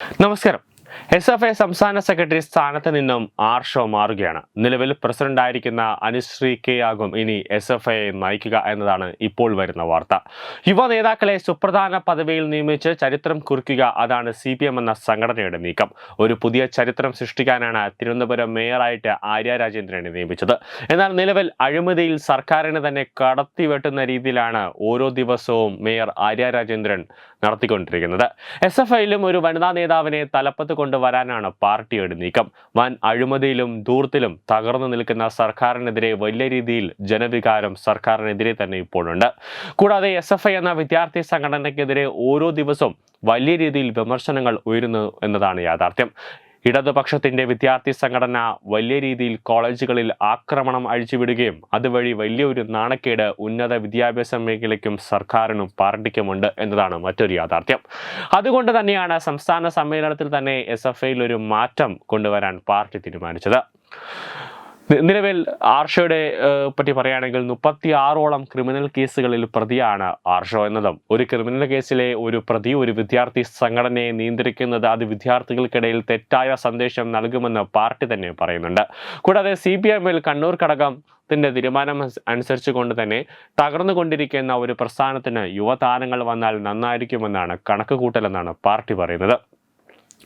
നമസ്കാരം. S F I സംസ്ഥാന secretary സ്ഥാനത്ത് നിന്നും ആർഷോ മാറുകയാണ്. നിലവിൽ പ്രസിഡന്റായിരിക്കുന്ന അനുശ്രീ കെ ആകും ഇനി എസ് എഫ് ഐയെ നയിക്കുക എന്നതാണ് ഇപ്പോൾ വരുന്ന വാർത്ത. യുവ നേതാക്കളെ സുപ്രധാന പദവിയിൽ നിയമിച്ച് ചരിത്രം കുറിക്കുക അതാണ് സി പി എം എന്ന സംഘടനയുടെ നീക്കം. ഒരു പുതിയ ചരിത്രം സൃഷ്ടിക്കാനാണ് തിരുവനന്തപുരം മേയറായിട്ട് ആര്യ രാജേന്ദ്രനെ നിയമിച്ചത്. എന്നാൽ നിലവിൽ അഴിമതിയിൽ സർക്കാരിന് തന്നെ കടത്തിവെട്ടുന്ന രീതിയിലാണ് ഓരോ ദിവസവും മേയർ ആര്യ രാജേന്ദ്രൻ നടത്തിക്കൊണ്ടിരിക്കുന്നത്. എസ് എഫ് ഐയിലും ഒരു വനിതാ നേതാവിനെ തലപ്പത്ത് കൊണ്ടുവരാനാണ് പാർട്ടിയുടെ നീക്കം. വൻ അഴിമതിയിലും ദൂർത്തിലും തകർന്നു നിൽക്കുന്ന സർക്കാരിനെതിരെ വലിയ രീതിയിൽ ജനവികാരം സർക്കാരിനെതിരെ തന്നെ ഇപ്പോഴുണ്ട്. കൂടാതെ എസ് എന്ന വിദ്യാർത്ഥി സംഘടനയ്ക്കെതിരെ ഓരോ ദിവസവും വലിയ രീതിയിൽ വിമർശനങ്ങൾ ഉയരുന്നു എന്നതാണ് യാഥാർത്ഥ്യം. ഇടതുപക്ഷത്തിന്റെ വിദ്യാർത്ഥി സംഘടന വലിയ രീതിയിൽ കോളേജുകളിൽ ആക്രമണം അഴിച്ചുവിടുകയും അതുവഴി വലിയൊരു നാണക്കേട് ഉന്നത വിദ്യാഭ്യാസ മേഖലയ്ക്കും സർക്കാരിനും പാർട്ടിക്കുമുണ്ട് എന്നതാണ് മറ്റൊരു യാഥാർത്ഥ്യം. അതുകൊണ്ട് തന്നെയാണ് സംസ്ഥാന സമ്മേളനത്തിൽ തന്നെ എസ് എഫ് ഐയിൽ ഒരു മാറ്റം കൊണ്ടുവരാൻ പാർട്ടി തീരുമാനിച്ചത്. നിലവിൽ ആർഷോയുടെ പറ്റി പറയുകയാണെങ്കിൽ മുപ്പത്തി ആറോളം ക്രിമിനൽ കേസുകളിൽ പ്രതിയാണ് ആർഷോ എന്നതും. ഒരു ക്രിമിനൽ കേസിലെ ഒരു പ്രതി ഒരു വിദ്യാർത്ഥി സംഘടനയെ നിയന്ത്രിക്കുന്നത് അത് വിദ്യാർത്ഥികൾക്കിടയിൽ തെറ്റായ സന്ദേശം നൽകുമെന്ന് പാർട്ടി തന്നെ പറയുന്നുണ്ട്. കൂടാതെ സി പി എമ്മിൽ കണ്ണൂർ ഘടകത്തിന്റെ തീരുമാനം അനുസരിച്ച് കൊണ്ട് തന്നെ തകർന്നുകൊണ്ടിരിക്കുന്ന ഒരു പ്രസ്ഥാനത്തിന് യുവതാരങ്ങൾ വന്നാൽ നന്നായിരിക്കുമെന്നാണ് കണക്ക് കൂട്ടലെന്നാണ് പാർട്ടി പറയുന്നത്.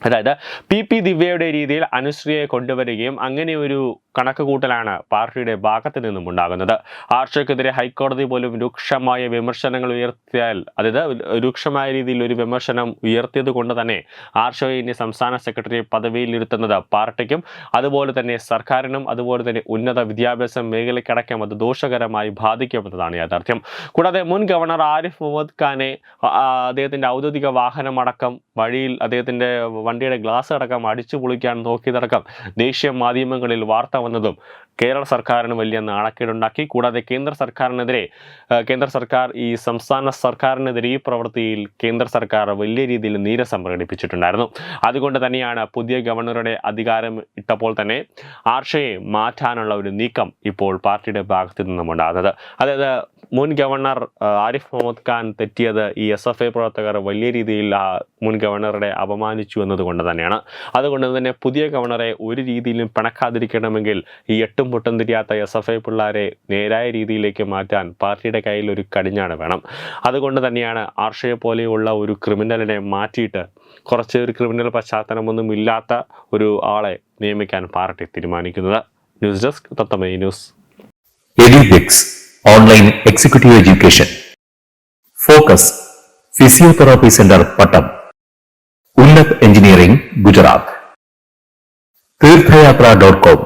അതായത് പി പി ദിവ്യയുടെ രീതിയിൽ അനുശ്രീയെ കൊണ്ടുവരികയും അങ്ങനെ ഒരു കണക്ക് കൂട്ടലാണ് പാർട്ടിയുടെ ഭാഗത്ത് നിന്നും ഉണ്ടാകുന്നത്. ആർഷയ്ക്കെതിരെ ഹൈക്കോടതി പോലും രൂക്ഷമായ വിമർശനങ്ങൾ ഉയർത്തിയാൽ അതായത് രൂക്ഷമായ രീതിയിൽ ഒരു വിമർശനം ഉയർത്തിയത് കൊണ്ട് തന്നെ ആർഷയെ ഇനി സംസ്ഥാന സെക്രട്ടറി പദവിയിൽ ഇരുത്തുന്നത് പാർട്ടിക്കും അതുപോലെ തന്നെ സർക്കാരിനും അതുപോലെ തന്നെ ഉന്നത വിദ്യാഭ്യാസ മേഖലയ്ക്കടക്കം അത് ദോഷകരമായി ബാധിക്കുമെന്നതാണ് യാഥാർത്ഥ്യം. കൂടാതെ മുൻ ഗവർണർ ആരിഫ് മുഹമ്മദ് ഖാനെ അദ്ദേഹത്തിന്റെ ഔദ്യോഗിക വാഹനമടക്കം വഴിയിൽ അദ്ദേഹത്തിന്റെ വണ്ടിയുടെ ഗ്ലാസ് അടക്കം അടിച്ചു പൊളിക്കാൻ നോക്കിയതടക്കം ദേശീയ മാധ്യമങ്ങളിൽ വാർത്ത വന്നതും കേരള സർക്കാരിന് വലിയ നാണക്കേടുണ്ടാക്കി. കൂടാതെ കേന്ദ്ര സർക്കാരിനെതിരെ കേന്ദ്ര സർക്കാർ ഈ സംസ്ഥാന സർക്കാരിനെതിരെ ഈ പ്രവൃത്തിയിൽ കേന്ദ്ര സർക്കാർ വലിയ രീതിയിൽ നീരസം പ്രകടിപ്പിച്ചിട്ടുണ്ടായിരുന്നു. അതുകൊണ്ട് തന്നെയാണ് പുതിയ ഗവർണറുടെ അധികാരം ഇട്ടപ്പോൾ തന്നെ ആർഷയെ മാറ്റാനുള്ള ഒരു നീക്കം ഇപ്പോൾ പാർട്ടിയുടെ ഭാഗത്തു നിന്നും ഉണ്ടാകുന്നത്. അതായത് മുൻ ഗവർണർ ആരിഫ് മുഹമ്മദ് ഖാൻ തെറ്റിയത് ഈ എസ് എഫ് ഐ പ്രവർത്തകർ വലിയ രീതിയിൽ മുൻ ഗവർണറുടെ അപമാനിച്ചു എന്നതുകൊണ്ട് തന്നെയാണ്. അതുകൊണ്ട് തന്നെ പുതിയ ഗവർണറെ ഒരു രീതിയിലും പിണക്കാതിരിക്കണമെങ്കിൽ ഈ എട്ടും പൊട്ടും തിരിയാത്ത എസ് എഫ് ഐ പിള്ളേരെ നേരായ രീതിയിലേക്ക് മാറ്റാൻ പാർട്ടിയുടെ കയ്യിൽ ഒരു കടിഞ്ഞാണ് വേണം. അതുകൊണ്ട് തന്നെയാണ് ആർഷയെ പോലെയുള്ള ഒരു ക്രിമിനലിനെ മാറ്റിയിട്ട് കുറച്ച് ഒരു ക്രിമിനൽ പശ്ചാത്തലമൊന്നും ഇല്ലാത്ത ഒരു ആളെ നിയമിക്കാൻ പാർട്ടി തീരുമാനിക്കുന്നത്. News desk തത്തമൈ news. Online executive education. Focus physiotherapy centre Pattom. Engineering Gujarat Theerthayatra dot com